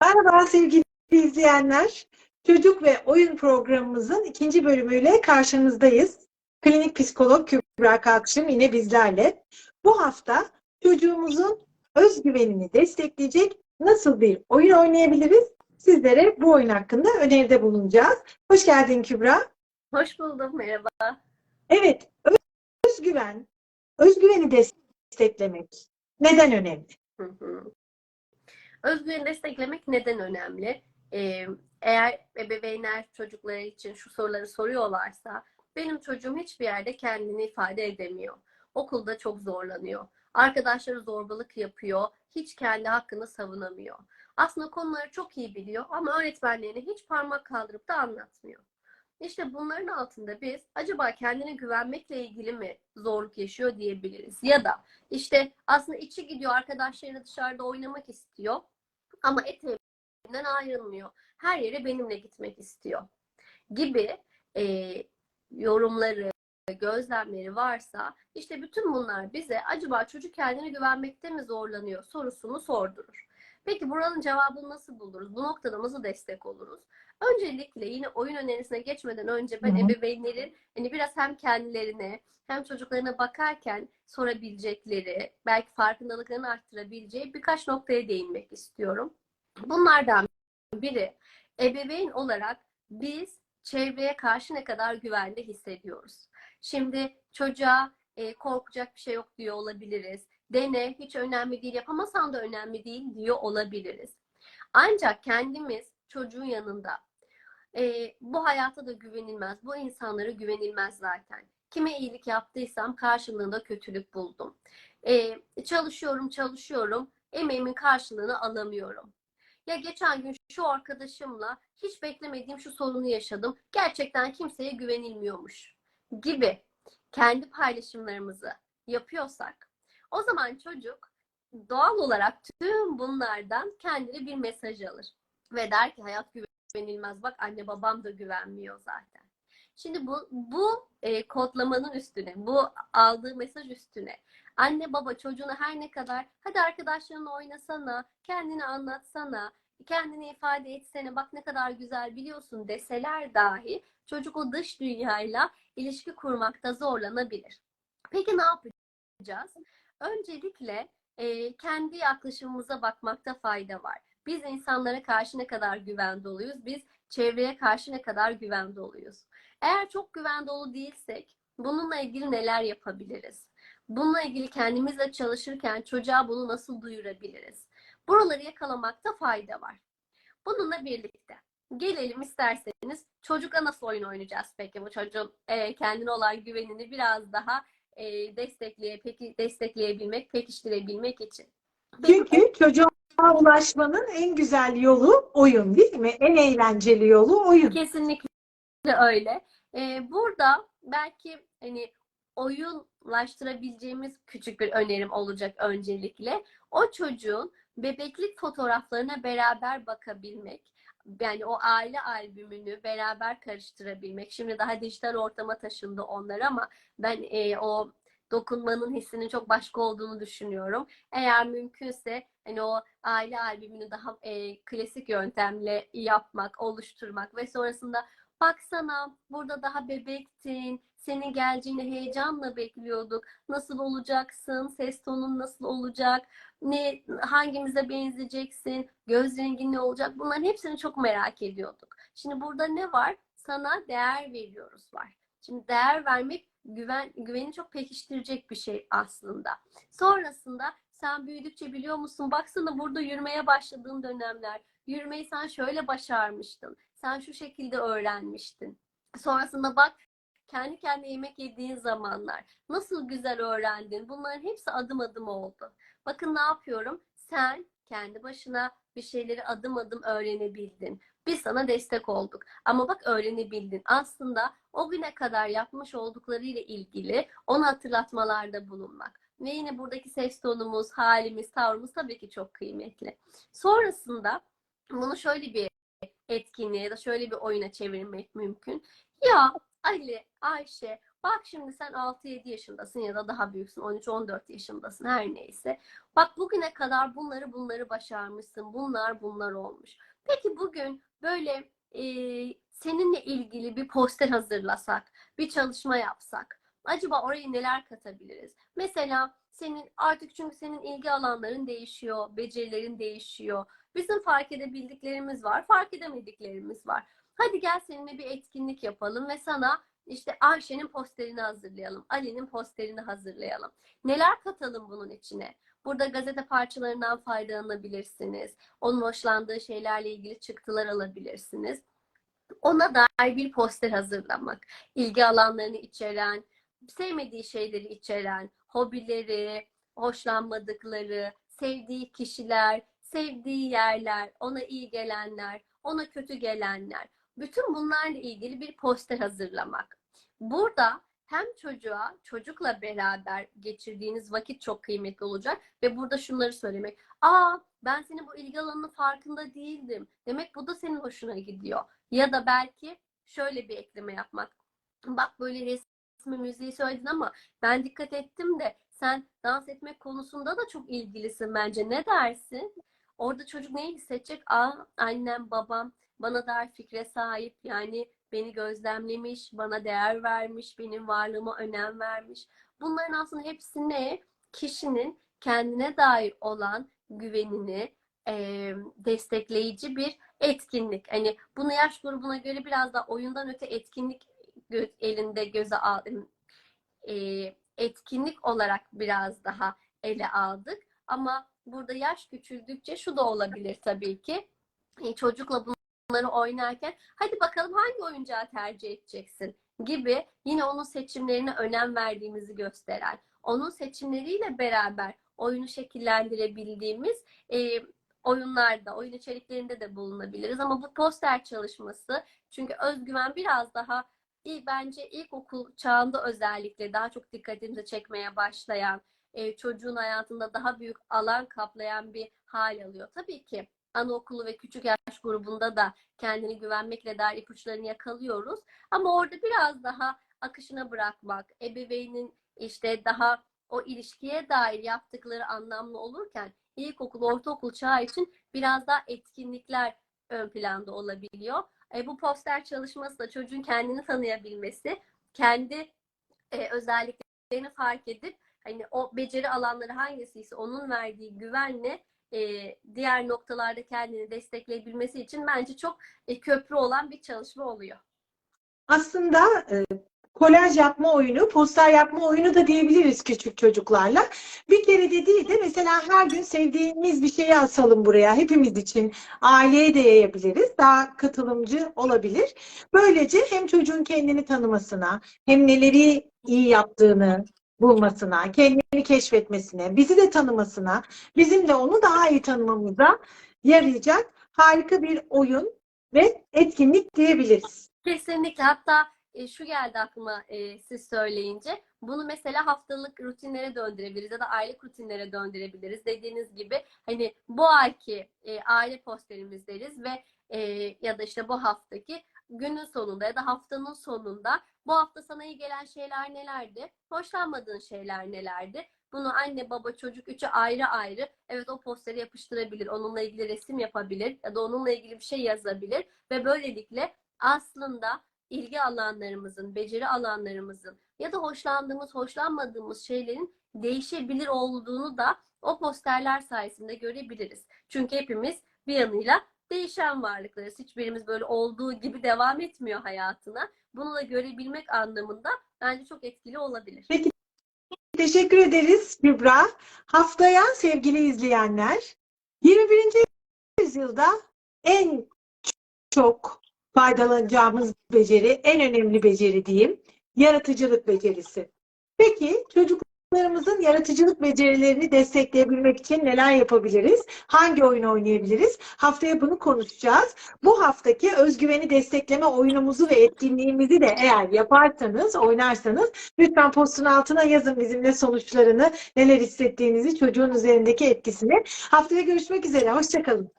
Merhaba sevgili izleyenler. Çocuk ve oyun programımızın ikinci bölümüyle karşınızdayız. Klinik psikolog Kübra Kalkışım yine bizlerle. Bu hafta çocuğumuzun özgüvenini destekleyecek nasıl bir oyun oynayabiliriz? Sizlere bu oyun hakkında öneride bulunacağız. Hoş geldin Kübra. Hoş buldum, merhaba. Evet, özgüven, özgüveni desteklemek neden önemli? Hı hı. Özgüveni desteklemek neden önemli? Eğer ebeveynler çocukları için şu soruları soruyorlarsa, benim çocuğum hiçbir yerde kendini ifade edemiyor. Okulda çok zorlanıyor. Arkadaşları zorbalık yapıyor. Hiç kendi hakkını savunamıyor. Aslında konuları çok iyi biliyor ama öğretmenlerine hiç parmak kaldırıp da anlatmıyor. İşte bunların altında biz acaba kendine güvenmekle ilgili mi zorluk yaşıyor diyebiliriz. Ya da işte aslında içi gidiyor arkadaşlarıyla dışarıda oynamak istiyor ama eteğinden ayrılmıyor. Her yere benimle gitmek istiyor gibi e, yorumları, gözlemleri varsa işte bütün bunlar bize acaba çocuk kendine güvenmekte mi zorlanıyor sorusunu sordurur. Peki buranın cevabını nasıl buluruz? Bu noktada nasıl destek oluruz? Öncelikle yine oyun önerisine geçmeden önce ben Hı hı. ebeveynlerin hani biraz hem kendilerine hem çocuklarına bakarken sorabilecekleri, belki farkındalıklarını arttırabileceği birkaç noktaya değinmek istiyorum. Bunlardan biri ebeveyn olarak biz çevreye karşı ne kadar güvende hissediyoruz. Şimdi çocuğa e, korkacak bir şey yok diyor olabiliriz. Dene, hiç önemli değil, yapamasan da önemli değil diyor olabiliriz. Ancak kendimiz çocuğun yanında e, bu hayata da güvenilmez, bu insanlara güvenilmez zaten. Kime iyilik yaptıysam karşılığında kötülük buldum. E, çalışıyorum, çalışıyorum, emeğimin karşılığını alamıyorum. Ya geçen gün şu arkadaşımla hiç beklemediğim şu sorunu yaşadım. Gerçekten kimseye güvenilmiyormuş gibi kendi paylaşımlarımızı yapıyorsak o zaman çocuk doğal olarak tüm bunlardan kendine bir mesaj alır. Ve der ki hayat güvenilmez. Bak anne babam da güvenmiyor zaten. Şimdi bu, bu e, kodlamanın üstüne, bu aldığı mesaj üstüne anne baba çocuğuna her ne kadar hadi arkadaşlarınla oynasana, kendini anlatsana, kendini ifade etsene, bak ne kadar güzel biliyorsun deseler dahi çocuk o dış dünyayla ilişki kurmakta zorlanabilir. Peki ne yapacağız? Öncelikle e, kendi yaklaşımımıza bakmakta fayda var. Biz insanlara karşı ne kadar güven doluyuz? Biz çevreye karşı ne kadar güven doluyuz? Eğer çok güven dolu değilsek bununla ilgili neler yapabiliriz? Bununla ilgili kendimizle çalışırken çocuğa bunu nasıl duyurabiliriz? Buraları yakalamakta fayda var. Bununla birlikte gelelim isterseniz çocukla nasıl oyun oynayacağız peki bu çocuğun e, kendine olan güvenini biraz daha e, destekleye, peki destekleyebilmek, pekiştirebilmek için. Çünkü çocuğa ulaşmanın en güzel yolu oyun değil mi? En eğlenceli yolu oyun. Kesinlikle öyle. Ee, burada belki hani oyunlaştırabileceğimiz küçük bir önerim olacak öncelikle. O çocuğun bebeklik fotoğraflarına beraber bakabilmek. Yani o aile albümünü beraber karıştırabilmek. Şimdi daha dijital ortama taşındı onlar ama ben e, o dokunmanın hissinin çok başka olduğunu düşünüyorum. Eğer mümkünse hani o aile albümünü daha e, klasik yöntemle yapmak, oluşturmak ve sonrasında baksana burada daha bebektin, senin geleceğini heyecanla bekliyorduk. Nasıl olacaksın? Ses tonun nasıl olacak? Ne hangimize benzeyeceksin? Göz rengin ne olacak? Bunların hepsini çok merak ediyorduk. Şimdi burada ne var? Sana değer veriyoruz var. Şimdi değer vermek güven güveni çok pekiştirecek bir şey aslında. Sonrasında sen büyüdükçe biliyor musun? Baksana burada yürümeye başladığın dönemler. Yürümeyi sen şöyle başarmıştın. Sen şu şekilde öğrenmiştin. Sonrasında bak kendi kendine yemek yediğin zamanlar. Nasıl güzel öğrendin. Bunların hepsi adım adım oldu. Bakın ne yapıyorum? Sen kendi başına bir şeyleri adım adım öğrenebildin. Biz sana destek olduk. Ama bak öğrenebildin. Aslında o güne kadar yapmış olduklarıyla ilgili onu hatırlatmalarda bulunmak. Ve yine buradaki ses tonumuz, halimiz, tavrımız tabii ki çok kıymetli. Sonrasında bunu şöyle bir etkinliğe ya da şöyle bir oyuna çevirmek mümkün. Ya Ali, Ayşe Bak şimdi sen 6-7 yaşındasın ya da daha büyüksün 13-14 yaşındasın her neyse. Bak bugüne kadar bunları bunları başarmışsın. Bunlar bunlar olmuş. Peki bugün böyle e, seninle ilgili bir poster hazırlasak, bir çalışma yapsak. Acaba oraya neler katabiliriz? Mesela senin artık çünkü senin ilgi alanların değişiyor, becerilerin değişiyor. Bizim fark edebildiklerimiz var, fark edemediklerimiz var. Hadi gel seninle bir etkinlik yapalım ve sana işte Ayşe'nin posterini hazırlayalım, Ali'nin posterini hazırlayalım. Neler katalım bunun içine? Burada gazete parçalarından faydalanabilirsiniz. Onun hoşlandığı şeylerle ilgili çıktılar alabilirsiniz. Ona dair bir poster hazırlamak, ilgi alanlarını içeren, sevmediği şeyleri içeren, hobileri, hoşlanmadıkları, sevdiği kişiler, sevdiği yerler, ona iyi gelenler, ona kötü gelenler. Bütün bunlarla ilgili bir poster hazırlamak. Burada hem çocuğa, çocukla beraber geçirdiğiniz vakit çok kıymetli olacak ve burada şunları söylemek. Aa ben senin bu ilgi alanının farkında değildim. Demek bu da senin hoşuna gidiyor. Ya da belki şöyle bir ekleme yapmak. Bak böyle resmi müziği söyledin ama ben dikkat ettim de sen dans etmek konusunda da çok ilgilisin bence. Ne dersin? Orada çocuk neyi hissedecek? Aa annem, babam bana dair fikre sahip. Yani beni gözlemlemiş, bana değer vermiş, benim varlığıma önem vermiş. Bunların aslında hepsi ne? Kişinin kendine dair olan güvenini e, destekleyici bir etkinlik. Hani bunu yaş grubuna göre biraz da oyundan öte etkinlik gö- elinde göze al e, etkinlik olarak biraz daha ele aldık. Ama burada yaş küçüldükçe şu da olabilir tabii ki. E, çocukla bunları oynarken hadi bakalım hangi oyuncağı tercih edeceksin gibi yine onun seçimlerine önem verdiğimizi gösteren, onun seçimleriyle beraber oyunu şekillendirebildiğimiz e, oyunlarda, oyun içeriklerinde de bulunabiliriz. Ama bu poster çalışması çünkü özgüven biraz daha iyi bence ilkokul çağında özellikle daha çok dikkatimizi çekmeye başlayan, e, çocuğun hayatında daha büyük alan kaplayan bir hal alıyor. Tabii ki anaokulu ve küçük yaş grubunda da kendini güvenmekle dair ipuçlarını yakalıyoruz. Ama orada biraz daha akışına bırakmak, ebeveynin işte daha o ilişkiye dair yaptıkları anlamlı olurken ilkokul, ortaokul çağı için biraz daha etkinlikler ön planda olabiliyor. E, bu poster çalışması da çocuğun kendini tanıyabilmesi, kendi e, özelliklerini fark edip hani o beceri alanları hangisiyse onun verdiği güvenle e, diğer noktalarda kendini destekleyebilmesi için bence çok e, köprü olan bir çalışma oluyor. Aslında e, kolaj yapma oyunu, poster yapma oyunu da diyebiliriz küçük çocuklarla. Bir kere de değil de mesela her gün sevdiğimiz bir şeyi asalım buraya hepimiz için. Aileye de yayabiliriz. Daha katılımcı olabilir. Böylece hem çocuğun kendini tanımasına, hem neleri iyi yaptığını bulmasına, kendini keşfetmesine, bizi de tanımasına, bizim de onu daha iyi tanımamıza yarayacak harika bir oyun ve etkinlik diyebiliriz. Kesinlikle. Hatta e, şu geldi aklıma e, siz söyleyince. Bunu mesela haftalık rutinlere döndürebiliriz ya da aylık rutinlere döndürebiliriz. Dediğiniz gibi hani bu ayki e, aile posterimiz deriz ve e, ya da işte bu haftaki günün sonunda ya da haftanın sonunda bu hafta sana iyi gelen şeyler nelerdi? Hoşlanmadığın şeyler nelerdi? Bunu anne, baba, çocuk üçü ayrı ayrı evet o posteri yapıştırabilir. Onunla ilgili resim yapabilir ya da onunla ilgili bir şey yazabilir ve böylelikle aslında ilgi alanlarımızın, beceri alanlarımızın ya da hoşlandığımız, hoşlanmadığımız şeylerin değişebilir olduğunu da o posterler sayesinde görebiliriz. Çünkü hepimiz bir yanıyla değişen varlıklarız. Hiçbirimiz böyle olduğu gibi devam etmiyor hayatına. Bunu da görebilmek anlamında bence çok etkili olabilir. Teşekkür ederiz Kübra. Haftaya sevgili izleyenler 21. yüzyılda en çok faydalanacağımız beceri, en önemli beceri diyeyim, yaratıcılık becerisi. Peki çocuklarımızın yaratıcılık becerilerini destekleyebilmek için neler yapabiliriz? Hangi oyun oynayabiliriz? Haftaya bunu konuşacağız. Bu haftaki özgüveni destekleme oyunumuzu ve etkinliğimizi de eğer yaparsanız, oynarsanız lütfen postun altına yazın bizimle sonuçlarını, neler hissettiğinizi, çocuğun üzerindeki etkisini. Haftaya görüşmek üzere. Hoşçakalın.